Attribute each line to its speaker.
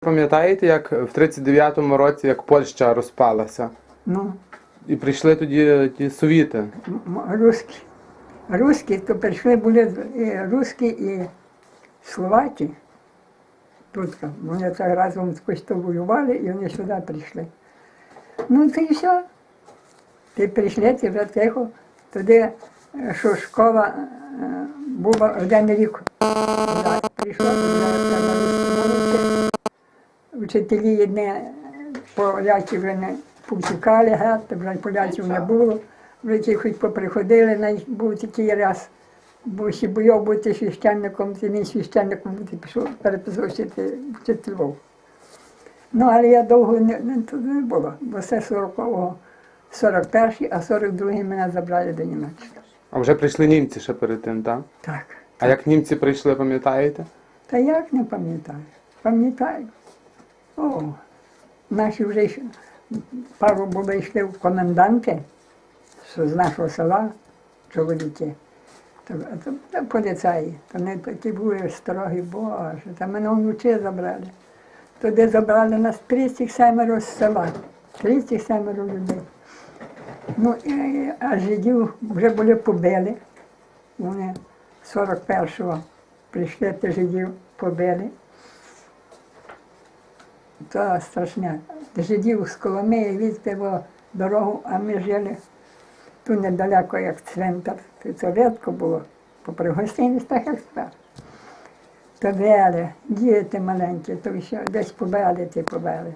Speaker 1: пам'ятаєте, як в 39-му році, як Польща розпалася?
Speaker 2: Ну,
Speaker 1: І прийшли тоді ті совіти.
Speaker 2: м- русські. Русські, то прийшли були і русські і словаки. Тут вони так разом якось то воювали і вони сюди прийшли. Ну, то і все. Ти прийшли, ти вже тихо. Туди, е, що школа е, була один рік. Прийшла, Вчителі не поляки вже не повтікали, геть, вже поляків не було. Вже ті хоч поприходили, навіть був такий раз. Бо ще бояв бути священником, ти не священником бути пішов переписувався вчителів. Ну, але я довго не, не, тут не було, бо це 40-го, 41-й, а 42-й мене забрали до Німеччини.
Speaker 1: А вже прийшли німці ще перед тим, так?
Speaker 2: Так.
Speaker 1: А як німці прийшли, пам'ятаєте?
Speaker 2: Та як не пам'ятаю? Пам'ятаю. О, наші вже пару були йшли в коменданти з нашого села, чоловіки. То поліцаї. То вони такі були строгі, боже, та мене вночі забрали. Туди забрали нас 37 з села. 37 людей. Ну, і- а жидів вже були побили. Вони 41-го прийшли, жидів побили. То страшне. Жидів з Коломиї відпиво дорогу, а ми жили тут недалеко, як цвинтар. Це рідко було, попри гостиниць, так як тепер. То вели, діти маленькі, то ще десь побели, ти побили.